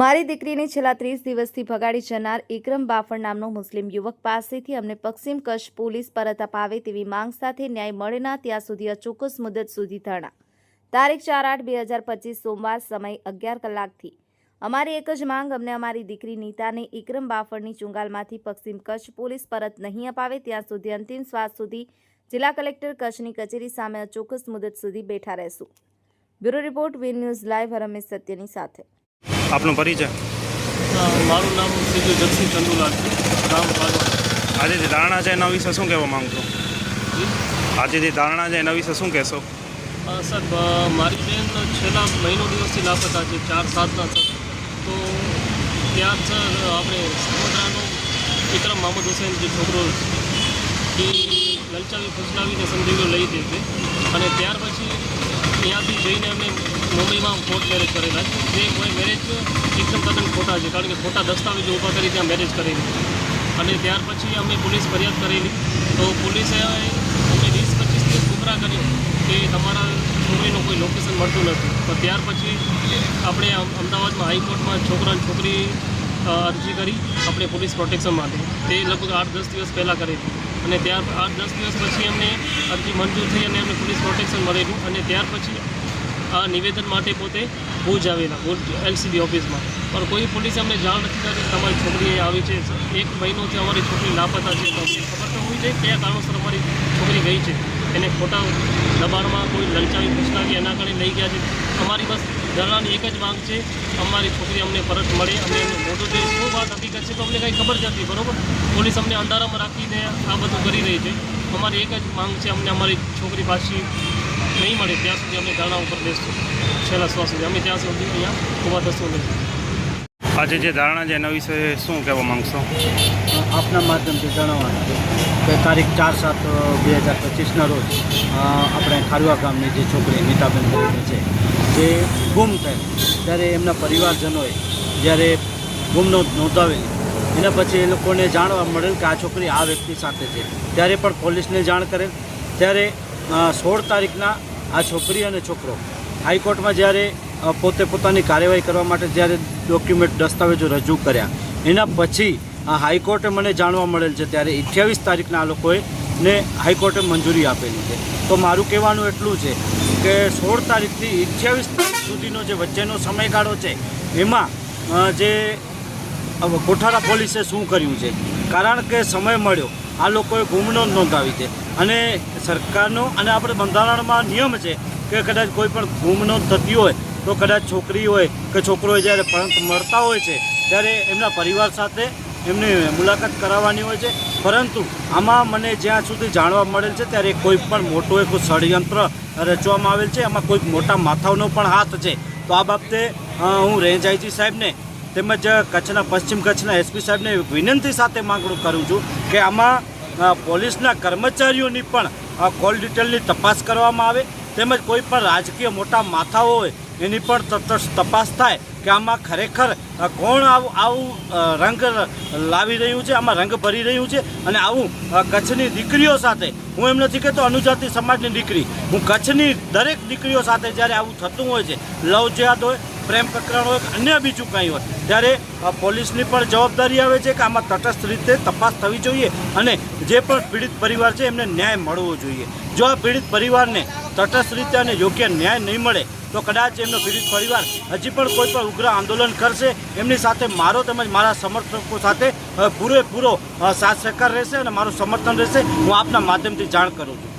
મારી દીકરીને છેલ્લા ત્રીસ દિવસથી ભગાડી જનાર ઇકરમ બાફર નામનો મુસ્લિમ યુવક પાસેથી અમને પશ્ચિમ કચ્છ પોલીસ પરત અપાવે તેવી માંગ સાથે ન્યાય મળે ના ત્યાં સુધી અચોક્કસ મુદત સુધી ધરણા. તારીખ ચાર આઠ બે હજાર પચીસ સોમવાર સમય અગિયાર કલાકથી. અમારી એક જ માંગ, અમને અમારી દીકરી નીતાને ઇકરમ બાફણની ચુંગાલમાંથી પશ્ચિમ કચ્છ પોલીસ પરત નહીં અપાવે ત્યાં સુધી અંતિમ શ્વાસ સુધી જિલ્લા કલેક્ટર કચ્છની કચેરી સામે અચોક્કસ મુદત સુધી બેઠા રહેશું. Bureau report win news live Ramesh સત્યની સાથે. આપનો પરિચય? મારું નામ સીધું જગસિંહ ચંદુલાલ છે. ગામ આજે જે ધારણા છે એના વિશે શું કહેવા માંગશો? આજે જે ધારણા છે એના વિશે શું કહેશો? સર મારી બેન છેલ્લા મહિનો દિવસથી લાપતા છે ચાર સાતના સર તો ત્યાં સર આપણે સમુદ્રાનો વિક્રમ મોહમ્મદ હુસેન જે છોકરો એ લલચાવી ફસલાવીને સમજીને લઈ દે છે. અને ત્યાર પછી ત્યાંથી જઈને અમે મુંબઈમાં કોર્ટ મેરેજ કરેલા છે. જે મેરેજ એકદમ તદ્દન ખોટા છે. કારણ કે ખોટા દસ્તાવેજો ઊભા કરી ત્યાં મેરેજ કરેલી. અને ત્યાર પછી અમે પોલીસ ફરિયાદ કરેલી. તો પોલીસે અમે વીસ, પચીસ દિવસ ગુમરા કર્યો કે તમારા છોકરીનું કોઈ લોકેશન મળતું નથી. તો ત્યાર પછી આપણે અમ- અમદાવાદમાં હાઈકોર્ટમાં છોકરા છોકરી અરજી કરી આપણે પોલીસ પ્રોટેક્શન માટે. તે લગભગ આઠ, દસ દિવસ પહેલાં કરેલી. અને ત્યાર, આઠ, દસ દિવસ પછી અમને અરજી મંજૂર થઈ અને અમને પોલીસ પ્રોટેક્શન મળેલું. અને ત્યાર પછી આ નિવેદન માટે પોતે ભુજ આવેલા ભુજ એલસીબી ઓફિસમાં. પણ કોઈ પોલીસે અમને જાણ નથી કરી તમારી છોકરી આવી છે. એક મહિનોથી અમારી છોકરી લાપતા છે. તો અમને ખબર તો હોવી જોઈએ કયા કારણોસર અમારી છોકરી ગઈ છે. એને ખોટા દબાણમાં કોઈ લલચાવી ફૂસલાવી એના કારણે લઈ ગયા છે. અમારી બસ દલાની એક જ માંગ છે. અમારી છોકરી અમને પરત મળે અને એનું મોટું જે શું વાત હકીકત છે તો અમને કંઈ ખબર જ નથી, બરાબર? પોલીસ અમને અંધારામાં રાખીને આ બધું કરી રહી છે. અમારી એક જ માંગ છે અમને અમારી છોકરી પાછી નહીં મળે ત્યાં સુધી અમે ધારણા ઉપર બેસશું. છેલ્લા શ્વાસ સુધી. અમે ત્યાં સુધી અહીંયા ઊભા થશું નહીં. આજે જે ધારણા છે એના વિશે શું કહેવા માંગશો? આપના માધ્યમથી જણાવવાનું કે તારીખ ચાર સાત બે હજાર પચીસના રોજ આપણે ખારવા ગામની જે છોકરી નીતાબેન કરીને છે જે ગુમ થયેલ. ત્યારે એમના પરિવારજનોએ જ્યારે ગુમ નોંધ નોંધાવેલી એના પછી એ લોકોને જાણવા મળેલ કે આ છોકરી આ વ્યક્તિ સાથે છે. ત્યારે પણ પોલીસને જાણ કરેલ. ત્યારે સોળ તારીખના આ છોકરી અને છોકરો. હાઈકોર્ટમાં જ્યારે પોતે પોતાની કાર્યવાહી કરવા માટે જ્યારે ડોક્યુમેન્ટ, દસ્તાવેજો રજૂ કર્યા. એના પછી હાઈકોર્ટે મને જાણવા મળેલ છે ત્યારે અઠ્યાવીસ તારીખના આ લોકોએ ને હાઈકોર્ટે મંજૂરી આપેલી છે. તો મારું કહેવાનું એટલું છે કે સોળ તારીખથી અઠ્યાવીસ તારીખ સુધીનો જે વચ્ચેનો સમયગાળો છે, એમાં જે કોઠારા પોલીસે શું કર્યું છે? કારણ કે સમય મળ્યો. આ લોકોએ ગુમનો નોંધાવી છે. અને સરકારનો અને આપણે બંધારણમાં નિયમ છે કે કદાચ કોઈ પણ ગુમનો થતી હોય તો કદાચ છોકરી હોય કે છોકરો હોય જ્યારે પરંતુ મળતા હોય છે, ત્યારે એમના પરિવાર સાથે એમની મુલાકાત કરાવવાની હોય છે. પરંતુ આમાં મને જ્યાં સુધી જાણવા મળેલ છે, ત્યારે કોઈ પણ મોટું એક ષડયંત્ર રચવામાં આવેલ છે. એમાં કોઈક મોટા માથાઓનો પણ હાથ છે. તો આ બાબતે હું રેન્જ આઈજી સાહેબને તેમજ કચ્છના, પશ્ચિમ કચ્છના એસપી સાહેબને વિનંતી સાથે માંગણું કરું છું કે આમાં પોલીસના કર્મચારીઓની પણ કોલ ડિટેલની તપાસ કરવામાં આવે તેમજ કોઈ પણ રાજકીય મોટા માથાઓ હોય એની પણ તપાસ થાય કે આમાં ખરેખર કોણ આવું આવું રંગ લાવી રહ્યું છે, આમાં રંગ ભરી રહ્યું છે અને આવું કચ્છની દીકરીઓ સાથે, હું એમ નથી કહેતો અનુજાતિ સમાજની દીકરી, હું કચ્છની દરેક દીકરીઓ સાથે જ્યારે આવું થતું હોય છે લવ જેહાદ હોય પ્રેમ પ્રકરણ હોય અન્ય બીજું કંઈ હોય. ત્યારે પોલીસની પણ જવાબદારી આવે છે કે આમાં તટસ્થ રીતે તપાસ થવી જોઈએ અને જે પણ પીડિત પરિવાર છે એમને ન્યાય મળવો જોઈએ. જો આ પીડિત પરિવારને તટસ્થ રીતે અને યોગ્ય ન્યાય નહીં મળે, તો કદાચ એમનો પીડિત પરિવાર હજી પણ કોઈ પણ ઉગ્ર આંદોલન કરશે. એમની સાથે મારો તેમજ મારા સમર્થકો સાથે પૂરેપૂરો સાથ સહકાર રહેશે અને મારું સમર્થન રહેશે. હું આપના માધ્યમથી જાણ કરું છું.